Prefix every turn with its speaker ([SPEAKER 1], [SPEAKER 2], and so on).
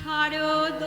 [SPEAKER 1] শারদ